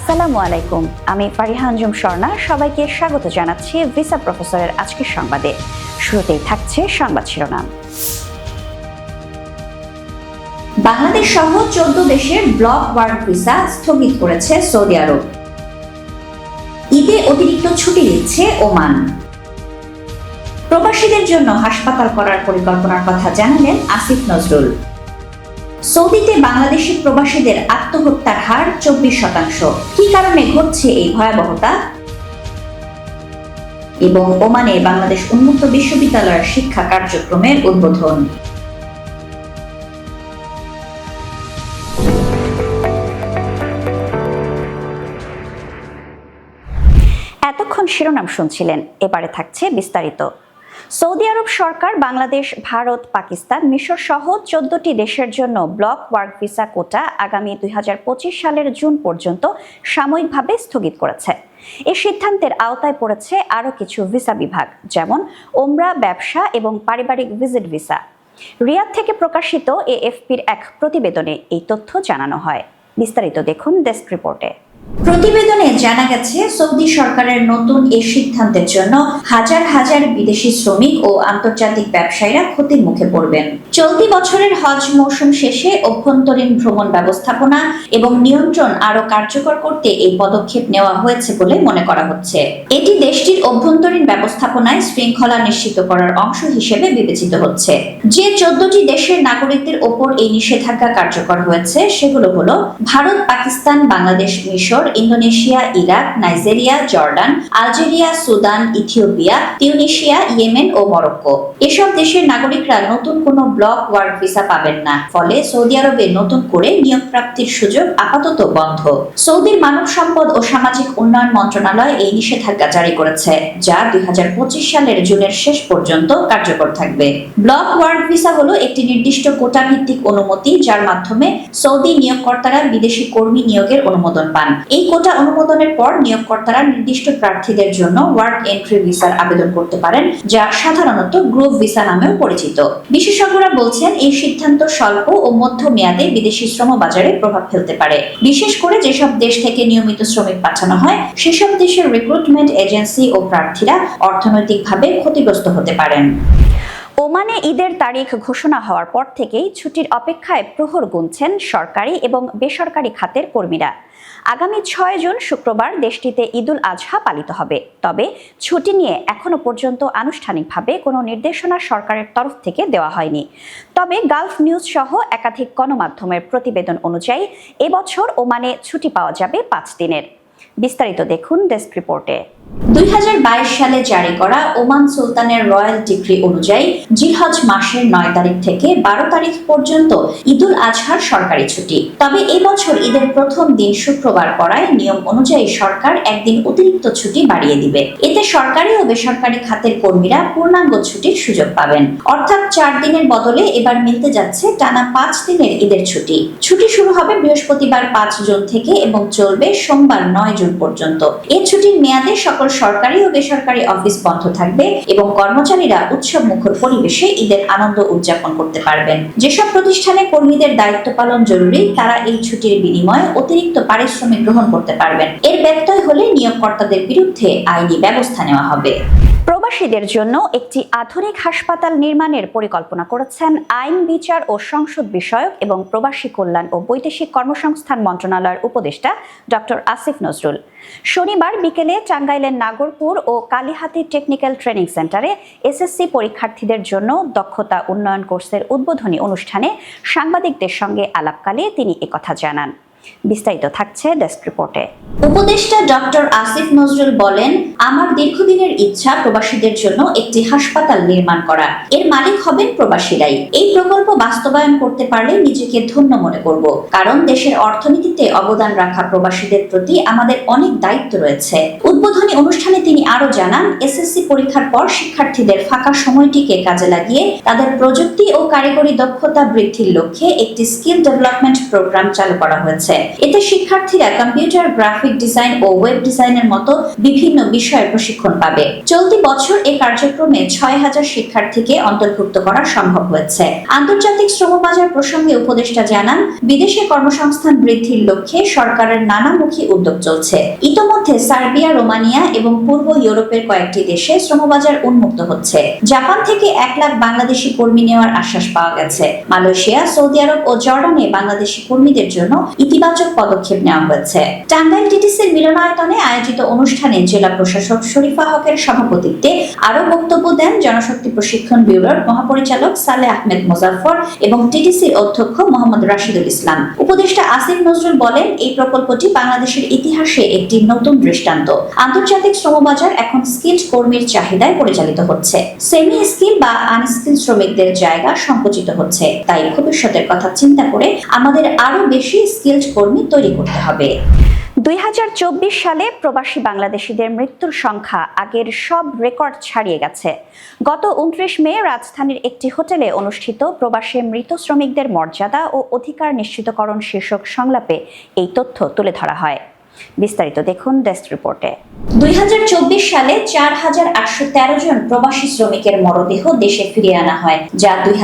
আসসালামু আলাইকুম। আমি ফারিহা আঞ্জুম সবাইকে স্বাগত জানাচ্ছি ভিসা প্রফেসরের আজকের সংবাদে। শুরুতেই থাকছে সংবাদ শিরোনাম। বাংলাদেশ সহ চোদ্দ দেশের ব্লক ওয়ার্ক ভিসা স্থগিত করেছে সৌদি আরব। ঈদে অতিরিক্ত ছুটি দিচ্ছে ওমান। প্রবাসীদের জন্য হাসপাতাল করার পরিকল্পনার কথা জানালেন আসিফ নজরুল। সৌদিতে বাংলাদেশি প্রবাসীদের আত্মহত্যার হার চব্বিশ শতাংশ। কি কারণে ঘটছে এই ভয়াবহতা? এবং ওমানে বাংলাদেশ উন্মুক্ত বিশ্ববিদ্যালয়ের শিক্ষা কার্যক্রমের উদ্বোধন। এতক্ষণ শিরোনাম শুনছিলেন। এবারে থাকছে বিস্তারিত। সৌদি আরব সরকার, বাংলাদেশ, ভারত, পাকিস্তান মিশর সহ চোদ্দটি দেশের জন্য ব্লক ওয়ার্ক ভিসা কোটা আগামী দুই হাজার পঁচিশ সালের জুন পর্যন্ত সাময়িকভাবে স্থগিত করেছে। এই সিদ্ধান্তের আওতায় পড়েছে আরও কিছু ভিসা বিভাগ, যেমন ওমরা ব্যবসা এবং পারিবারিক ভিজিট ভিসা। রিয়াদ থেকে প্রকাশিত এএফপির এক প্রতিবেদনে এই তথ্য জানানো হয়। বিস্তারিত দেখুন ডেস্ক রিপোর্টে। প্রতিবেদনে জানা গেছে, সৌদি সরকারের নতুন এই সিদ্ধান্তের জন্য হাজার হাজার বিদেশি শ্রমিক ও আন্তর্জাতিক ব্যবসায়ীরা ক্ষতির মুখে পড়বেন। চলতি বছরের হজ মৌসুম শেষে অভ্যন্তরীণ ভ্রমণ ব্যবস্থাপনা এবং নিয়ন্ত্রণ আরও কার্যকর করতে এই পদক্ষেপ নেওয়া হয়েছে বলে মনে করা হচ্ছে। এটি দেশটির অভ্যন্তরীণ ব্যবস্থাপনায় শৃঙ্খলা নিশ্চিত করার অংশ হিসেবে বিবেচিত হচ্ছে। যে চোদ্দটি দেশের নাগরিকদের ওপর এই নিষেধাজ্ঞা কার্যকর হয়েছে, সেগুলো হলো ভারত, পাকিস্তান, বাংলাদেশ, মিশর Indonesia, Iraq, Nigeria, Jordan, Algeria, Sudan, Ethiopia, Tunisia, Yemen ও মরক্কো। এসব দেশের নাগরিকরা নতুন কোনো ব্লক ওয়ার্ক ভিসা পাবেন না। ফলে সৌদি আরবে নতুন করে নিয়োগ প্রাপ্তির সুযোগ আপাতত বন্ধ। সৌদির মানব সম্পদ ও সামাজিক উন্নয়ন মন্ত্রণালয় এই নিষেধাজ্ঞা জারি করেছে, যা দুই হাজার পঁচিশ সালের জুনের শেষ পর্যন্ত কার্যকর থাকবে। ব্লক ওয়ার্ক ভিসা হলো একটি নির্দিষ্ট কোটা ভিত্তিক অনুমতি, যার মাধ্যমে সৌদি নিয়োগকর্তারা বিদেশি কর্মী নিয়োগের অনুমোদন পান। এই কোটা অনুমোদনের পর নিয়োগকর্তারা নির্দিষ্ট প্রার্থীদের জন্য ওয়ার্ক এন্ট্রি ভিসার আবেদন করতে পারেন, যা সাধারণত গ্রুপ ভিসা নামেও পরিচিত। বিশেষজ্ঞরা বলছেন, এই সিদ্ধান্ত স্বল্প ও মধ্য মেয়াদে বিদেশি শ্রম বাজারে প্রভাব ফেলতে পারে। বিশেষ করে যেসব দেশ থেকে নিয়মিত শ্রমিক পাঠানো হয়, সেসব দেশের রিক্রুটমেন্ট এজেন্সি ও প্রার্থীরা অর্থনৈতিকভাবে ক্ষতিগ্রস্ত হতে পারেন। ওমানে ঈদের তারিখ ঘোষণা হওয়ার পর থেকেই ছুটির অপেক্ষায় প্রহর গুনছেন সরকারি এবং বেসরকারি খাতের কর্মীরা। আগামী ছয় জুন শুক্রবার দেশটিতে ঈদুল আজহা পালিত হবে। তবে ছুটি নিয়ে এখনও পর্যন্ত আনুষ্ঠানিকভাবে কোনো নির্দেশনা সরকারের তরফ থেকে দেওয়া হয়নি। তবে গালফ নিউজ সহ একাধিক গণমাধ্যমের প্রতিবেদন অনুযায়ী এবছর ওমানে ছুটি পাওয়া যাবে পাঁচ দিনের। বিস্তারিত দেখুন ডেস্ক রিপোর্টে। দুই হাজার বাইশ সালে জারি করা ওমান সুলতানের রয়্যাল ডিক্রি অনুযায়ী জিলহজ মাসের নয় তারিখ থেকে বারো তারিখ পর্যন্ত ঈদুল আজহার সরকারি ছুটি। তবে এই বছর ঈদের প্রথম দিন শুক্রবার পড়ায় নিয়ম অনুযায়ী সরকার একদিন অতিরিক্ত ছুটি বাড়িয়ে দিবে। এতে সরকারি ও বেসরকারি খাতের কর্মীরা পূর্ণাঙ্গ ছুটির সুযোগ পাবেন। অর্থাৎ চার দিনের বদলে এবার মিলতে যাচ্ছে টানা পাঁচ দিনের ঈদের ছুটি। ছুটি শুরু হবে বৃহস্পতিবার পাঁচ জুন থেকে এবং চলবে সোমবার নয় জুন পর্যন্ত। এই ছুটির মেয়াদে সকল সরকারি ও বেসরকারি অফিস বন্ধ থাকবে এবং কর্মচারীরা উৎসব মুখর পরিবেশে ঈদের আনন্দ উদযাপন করতে পারবেন। যেসব প্রতিষ্ঠানে কর্মীদের দায়িত্ব পালন জরুরি, তারা এই ছুটির বিনিময়ে অতিরিক্ত পারিশ্রমিক গ্রহণ করতে পারবেন। এর ব্যত্যয় হলে নিয়োগকর্তাদের বিরুদ্ধে আইনি ব্যবস্থা নেওয়া হবে। প্রবাসীদের জন্য একটি আধুনিক হাসপাতাল নির্মাণের পরিকল্পনা করেছেন আইন, বিচার ও সংসদ বিষয়ক এবং প্রবাসী কল্যাণ ও বৈদেশিক কর্মসংস্থান মন্ত্রণালয়ের উপদেষ্টা ডক্টর আসিফ নজরুল। শনিবার বিকেলে টাঙ্গাইলের নাগরপুর ও কালীহাতি টেকনিক্যাল ট্রেনিং সেন্টারে এসএসসি পরীক্ষার্থীদের জন্য দক্ষতা উন্নয়ন কোর্সের উদ্বোধনী অনুষ্ঠানে সাংবাদিকদের সঙ্গে আলাপকালে তিনি একথা জানান। বিস্তারিত থাকছে ডেস্ক রিপোর্টে। উপদেষ্টা ডক্টর আসিফ নজরুল বলেন, আমার দীর্ঘদিনের ইচ্ছা প্রবাসীদের জন্য একটি হাসপাতাল নির্মাণ করা এর মালিক হবেন প্রবাসীরাই। এই প্রকল্প বাস্তবায়ন করতে পারলে নিজেকে ধন্য মনে করব, কারণ দেশের অর্থনীতিতে অবদান রাখা প্রবাসীদের প্রতি আমাদের অনেক দায়িত্ব রয়েছে। উদ্বোধনী অনুষ্ঠানে তিনি আরও জানান, এসএসসি পরীক্ষার পর শিক্ষার্থীদের ফাঁকা সময়টিকে কাজে লাগিয়ে তাদের প্রযুক্তি ও কারিগরি দক্ষতা বৃদ্ধির লক্ষ্যে একটি স্কিল ডেভেলপমেন্ট প্রোগ্রাম চালু করা হয়েছে। হচ্ছে এতে শিক্ষার্থীরা কম্পিউটার, গ্রাফিক ডিজাইন ও ওয়েব ডিজাইনের মতো বিভিন্ন বিষয়ের প্রশিক্ষণ পাবে। চলতি বছর এই কার্যক্রমে ছয় হাজার শিক্ষার্থীকে অন্তর্ভুক্ত করা সম্ভব হয়েছে। আন্তর্জাতিক শ্রমবাজার প্রসঙ্গে উপদেষ্টা জানান, বিদেশে কর্মসংস্থান বৃদ্ধির লক্ষ্যে সরকারের নানামুখী উদ্যোগ চলছে। ইতোমধ্যে সার্বিয়া, রোমানিয়া এবং পূর্ব ইউরোপের কয়েকটি দেশে শ্রমবাজার উন্মুক্ত হচ্ছে। জাপান থেকে এক লাখ বাংলাদেশি কর্মী নেওয়ার আশ্বাস পাওয়া গেছে। মালয়েশিয়া, সৌদি আরব ও জর্ডানে বাংলাদেশি কর্মীদের জন্য ইতিবাচক পদক্ষেপ নেওয়া হয়েছে। টাঙ্গাইল টিটিসির মিলনায়তনে আয়োজিত অনুষ্ঠানে জেলা প্রশাসক শরীফা হকের সভাপতিত্বে আরও বক্তব্য দেন জনশক্তি প্রশিক্ষণ ব্যুরোর মহাপরিচালক সালে আহমেদ মোজাফর এবং টিটিসির অধ্যক্ষ মোহাম্মদ রাশিদুল ইসলাম। উপদেষ্টা আসিফ নজরুল বলেন, এই প্রকল্পটি বাংলাদেশের ইতিহাসে একটি নতুন দৃষ্টান্ত। আন্তর্জাতিক শ্রমবাজার এখন স্কিলড কর্মীর চাহিদায় পরিচালিত হচ্ছে। সেমি স্কিল বা আনস্কিল শ্রমিকদের জায়গা সংকুচিত হচ্ছে। তাই ভবিষ্যতের কথা চিন্তা করে আমাদের আরও বেশি স্কিলড কর্মী তৈরি করতে হবে। দুই হাজার চব্বিশ সালে প্রবাসী বাংলাদেশিদের মৃত্যুর সংখ্যা আগের সব রেকর্ড ছাড়িয়ে গেছে। গত উনত্রিশ মে রাজধানীর একটি হোটেলে অনুষ্ঠিত প্রবাসী মৃত শ্রমিকদের মর্যাদা ও অধিকার নিশ্চিতকরণ শীর্ষক সংলাপে এই তথ্য তুলে ধরা হয়। বিস্তারিত দেখুন ডেস্ক রিপোর্টে। দুই সালে চার হাজার আটশো তেরো জন প্রবাসী শ্রমিকের মরদেহ দেশে ফিরিয়ে আনা হয়, যা দুই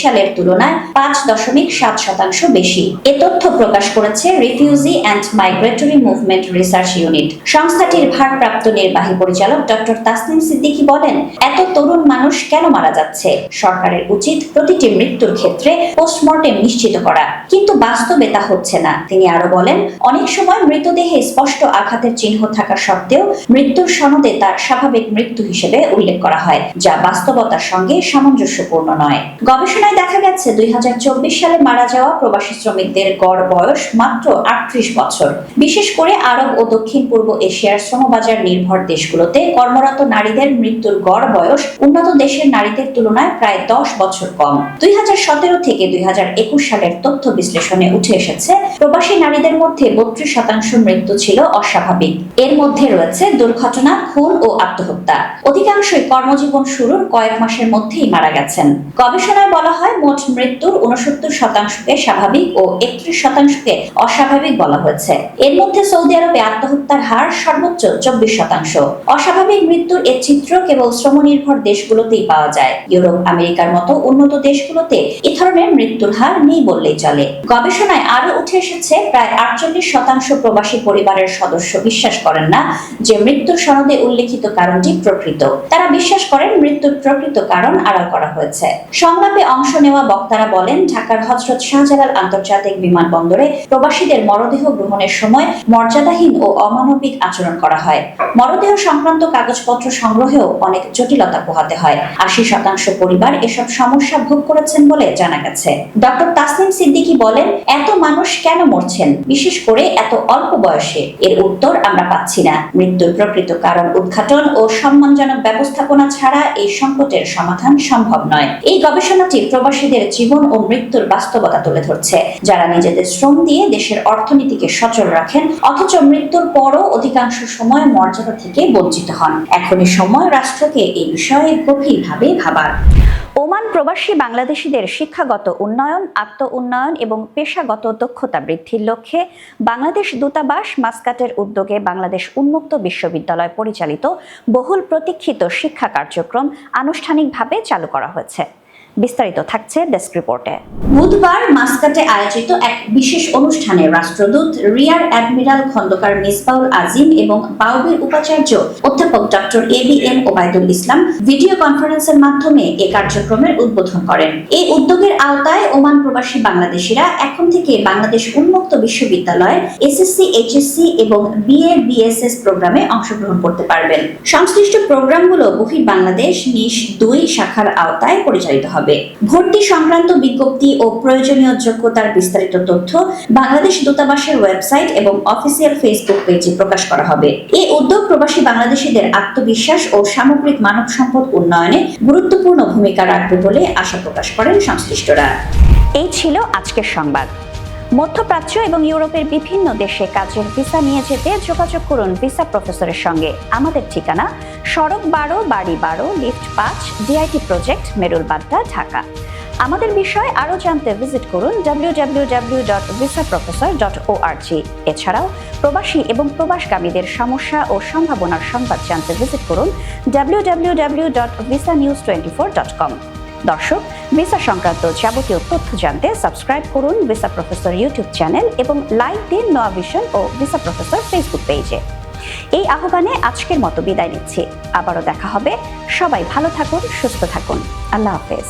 সালের তুলনায় পাঁচ দশমিক সাত শতাংশ বেশি। এ তথ্য প্রকাশ করেছে refugee and migratory movement research unit সংস্থাটির ভারপ্রাপ্ত নির্বাহী পরিচালক ডক্টর তাসনিম সিদ্দিকী বলেন, এত তরুণ মানুষ কেন মারা যাচ্ছে? সরকারের উচিত প্রতিটি মৃত্যুর ক্ষেত্রে পোস্টমর্টেম নিশ্চিত করা। কিন্তু বাস্তবে তা হচ্ছে না। তিনি আরও বলেন, অনেক সময় মৃতদেহে স্পষ্ট আঘাতের চিহ্ন থাকা সত্ত্বেও মৃত্যুর সনদে তার স্বাভাবিক মৃত্যু হিসেবে উল্লেখ করা হয়, যা বাস্তবতার সঙ্গে সামঞ্জস্যপূর্ণ নয়। গবেষণায় দেখা গেছে, দুই সালে মারা যাওয়া প্রবাসী শ্রমিকদের গড় বয়স মাত্র আটত্রিশ বছর। বিশেষ করে আরব ও দক্ষিণ পূর্ব এশিয়ার শ্রমবাজার নির্ভর দেশগুলোতে কর্মরত নারীদের মৃত্যুর গড় বয়স উন্নত দেশের নারীদের তুলনায় প্রায় দশ বছর কম। দুই হাজার সতেরো থেকে দুই হাজার একুশ সালের তথ্য বিশ্লেষণে উঠে এসেছে, প্রবাসী নারীদের মধ্যে বত্রিশ শতাংশ মৃত্যু ছিল অস্বাভাবিক। এর মধ্যে রয়েছে দুর্ঘটনা, খুন ও আত্মহত্যা। অধিকাংশই কর্মজীবন শুরুর কয়েক মাসের মধ্যেই মারা গেছেন। গবেষণায় বলা হয়, মোট মৃত্যুর উনসত্তর শতাংশকে স্বাভাবিক ও একত্রিশ শতাংশকে অস্বাভাবিক বলা হয়েছে। এর মধ্যে সৌদি আরবে আত্মহত্যার হার সর্বোচ্চ চব্বিশ শতাংশ। অস্বাভাবিক মৃত্যুর এ চিত্র কেবল শ্রমনির্ভর দেশগুলোতেই পাওয়া যায়। ইউরোপ, আমেরিকার মতো উন্নত দেশগুলোতে এ ধরনের মৃত্যুর হার নেই বললেই চলে। গবেষণায় আরও উঠে এসেছে, প্রায় আটচল্লিশ শতাংশ প্রবাসী পরিবারের সদস্য বিশ্বাস করেন না যে মৃত্যুর সনদে উল্লেখিত কারণটি প্রকৃত। তারা বিশ্বাস করেন মৃত্যুর প্রকৃত কারণ আড়াল করা হয়েছে। সংলাপে অংশ নেওয়া বক্তারা বলেন, ঢাকার হজরত শাহজালাল আন্তর্জাতিক বিমানবন্দরে প্রবাসীদের মরদেহ গ্রহণের সময় মর্যাদাহীন ও অমানবিক আচরণ করা হয়। মরদেহ সংক্রান্ত কাগজপত্র সংগ্রহেও অনেক জটিলতা পোহাতে হয়। আশি শতাংশ পরিবার এসব সমস্যা ভোগ করেছেন বলে জানা গেছে। ডক্টর তাসনিম সিদ্দিকী বলেন, এত মানুষ কেন মরছেন? বিশেষ করে এত অল্প বয়সে। এর উত্তর আমরা পাচ্ছি না। মৃত্যুর প্রকৃত কারণ উদ্ঘাটন ও সম্মানজনক ব্যবস্থাপনা ছাড়া এই সংকটের সমাধান সম্ভব নয়। এই গবেষণাটি প্রবাসীদের জীবন ও মৃত্যুর বাস্তবতা তুলে ধরছে। যারা নিজেদের শ্রম দিয়ে দেশের অর্থনীতিকে সচল রাখেন, অথচ মৃত্যুর পরও অধিকাংশ সময় মর্যাদা থেকে বঞ্চিত হন। এখনই সময় রাষ্ট্রকে এই বিষয়ে গভীরভাবে ভাবার। ওমান প্রবাসী বাংলাদেশিদের শিক্ষাগত উন্নয়ন আত্ম উন্নয়ন এবং পেশাগত দক্ষতা বৃদ্ধির লক্ষ্যে বাংলাদেশ দূতাবাস মাস্কাটের উদ্যোগে বাংলাদেশ উন্মুক্ত বিশ্ববিদ্যালয় পরিচালিত বহুল প্রতীক্ষিত শিক্ষা কার্যক্রম আনুষ্ঠানিকভাবে চালু করা হয়েছে। বিস্তারিত থাকছে ডেস্ক রিপোর্টে। বুধবার মাস্কাটে আয়োজিত এক বিশেষ অনুষ্ঠানে রাষ্ট্রদূত রিয়ার অ্যাডমিরাল খন্দকার মিসবাউল আজিম এবং বাউবির উপাচার্য অধ্যাপক doctor A B M Obaidul Islam video কনফারেন্সের মাধ্যমে এ কার্যক্রমের উদ্বোধন করেন। এই উদ্যোগের আওতায় ওমান প্রবাসী বাংলাদেশিরা এখন থেকে বাংলাদেশ উন্মুক্ত বিশ্ববিদ্যালয় এসএসসি, এইচএসসি এবং বিএ, বিএসএস প্রোগ্রামে অংশগ্রহণ করতে পারবেন। সংশ্লিষ্ট প্রোগ্রামগুলো বহির বাংলাদেশ নিশ দুই শাখার আওতায় পরিচালিত হবে। ভর্তি সংক্রান্ত বিজ্ঞপ্তি ও প্রয়োজনীয় যোগ্যতার বিস্তারিত তথ্য বাংলাদেশ দূতাবাসের ওয়েবসাইট এবং অফিসিয়াল ফেসবুক পেজে প্রকাশ করা হবে। এই উদ্যোগ প্রবাসী বাংলাদেশিদের আত্মবিশ্বাস ও সামগ্রিক মানব সম্পদ উন্নয়নে গুরুত্বপূর্ণ ভূমিকা রাখবে বলে আশা প্রকাশ করেন সংশ্লিষ্টরা। এই ছিল আজকের সংবাদ। মধ্যপ্রাচ্য এবং ইউরোপের বিভিন্ন দেশে কাজের ভিসা নিয়ে যেতে যোগাযোগ করুন ভিসা প্রফেসরের সঙ্গে। আমাদের ঠিকানা সড়ক বারো, বাড়ি বারো, লিফট পাঁচ ডিআইটি প্রজেক্ট মেরুল বাড্ডা ঢাকা। আমাদের বিষয়ে আরও জানতে ভিজিট করুন www.visaprofessor.org এছাড়াও প্রবাসী এবং প্রবাসগামীদের সমস্যা ও সম্ভাবনার সংবাদ জানতে ভিজিট করুন www.visanews24.com দর্শক, ভিসা সংক্রান্ত যাবতীয় তথ্য জানতে সাবস্ক্রাইব করুন ভিসা প্রফেসর ইউটিউব চ্যানেল এবং লাইক দিন নোয়া ভিশন ও ভিসা প্রফেসর ফেসবুক পেজে। এই আহ্বানে আজকের মতো বিদায় নিচ্ছি। আবারও দেখা হবে। সবাই ভালো থাকুন, সুস্থ থাকুন। আল্লাহ হাফেজ।